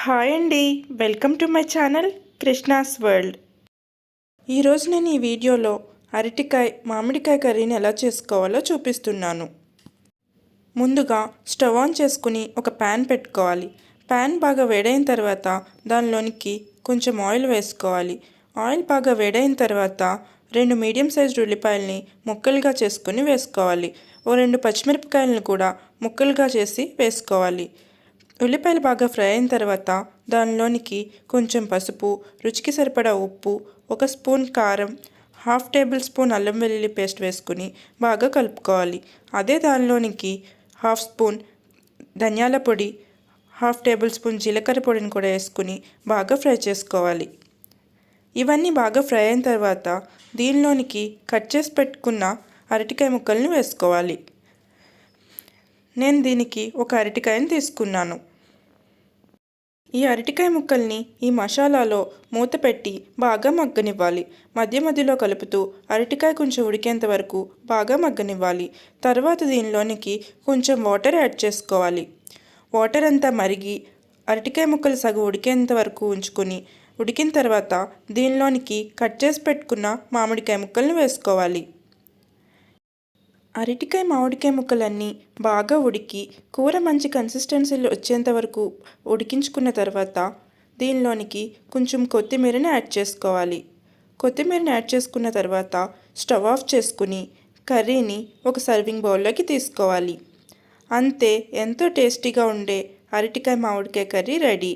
Hi అండి. Welcome to my channel Krishna's world. ఈరోజు నేను ఈ వీడియోలో అరటికాయ మామిడికాయ కర్రీని ఎలా చేసుకోవాలో చూపిస్తున్నాను. ముందుగా స్టవ్ ఆన్ చేసుకుని ఒక ప్యాన్ పెట్టుకోవాలి. ప్యాన్ బాగా వేడైన తర్వాత దానిలోనికి కొంచెం ఆయిల్ వేసుకోవాలి. ఆయిల్ బాగా వేడైన తర్వాత రెండు మీడియం సైజు ఉల్లిపాయల్ని ముక్కలుగా చేసుకుని వేసుకోవాలి. ఓ రెండు పచ్చిమిరపకాయలను కూడా ముక్కలుగా చేసి వేసుకోవాలి. ఉల్లిపాయలు బాగా ఫ్రై అయిన తర్వాత దానిలోనికి కొంచెం పసుపు రుచికి సరిపడా ఉప్పు ఒక స్పూన్ కారం హాఫ్ టేబుల్ స్పూన్ అల్లం వెల్లుల్లి పేస్ట్ వేసుకుని బాగా కలుపుకోవాలి. అదే దానిలోనికి హాఫ్ స్పూన్ ధనియాల పొడి హాఫ్ టేబుల్ స్పూన్ జీలకర్ర పొడిని కూడా వేసుకుని బాగా ఫ్రై చేసుకోవాలి. ఇవన్నీ బాగా ఫ్రై అయిన తర్వాత దీనిలోనికి కట్ చేసి పెట్టుకున్న అరటికాయ ముక్కల్ని వేసుకోవాలి. నేను దీనికి ఒక అరటికాయని తీసుకున్నాను. ఈ అరటికాయ ముక్కల్ని ఈ మసాలాలో మూత పెట్టి బాగా మగ్గనివ్వాలి. మధ్య మధ్యలో కలుపుతూ అరటికాయ కొంచెం ఉడికేంత వరకు బాగా మగ్గనివ్వాలి. తర్వాత దీనిలోనికి కొంచెం వాటర్ యాడ్ చేసుకోవాలి. వాటర్ అంతా మరిగి అరటికాయ ముక్కలు సగం ఉడికేంత వరకు ఉంచుకొని ఉడికిన తర్వాత దీనిలోనికి కట్ చేసి పెట్టుకున్న మామిడికాయ ముక్కల్ని వేసుకోవాలి. అరటికాయ మామిడికాయ ముక్కలన్నీ బాగా ఉడికి కూర మంచి కన్సిస్టెన్సీలో వచ్చేంత వరకు ఉడికించుకున్న తర్వాత దీనిలోనికి కొంచెం కొత్తిమీరని యాడ్ చేసుకోవాలి. కొత్తిమీరని యాడ్ చేసుకున్న తర్వాత స్టవ్ ఆఫ్ చేసుకుని కర్రీని ఒక సర్వింగ్ బౌల్లోకి తీసుకోవాలి. అంతే ఎంతో టేస్టీగా ఉండే అరటికాయ మామిడికాయ కర్రీ రెడీ.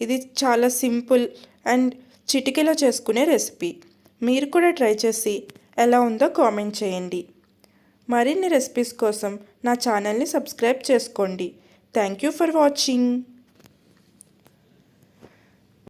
ఇది చాలా సింపుల్ అండ్ చిటికెలో చేసుకునే రెసిపీ. మీరు కూడా ట్రై చేసి ఎలా ఉందో కామెంట్ చేయండి. మరిన్ని రెసిపీస్ కోసం నా ఛానల్ని సబ్స్క్రైబ్ చేసుకోండి. Thank you for watching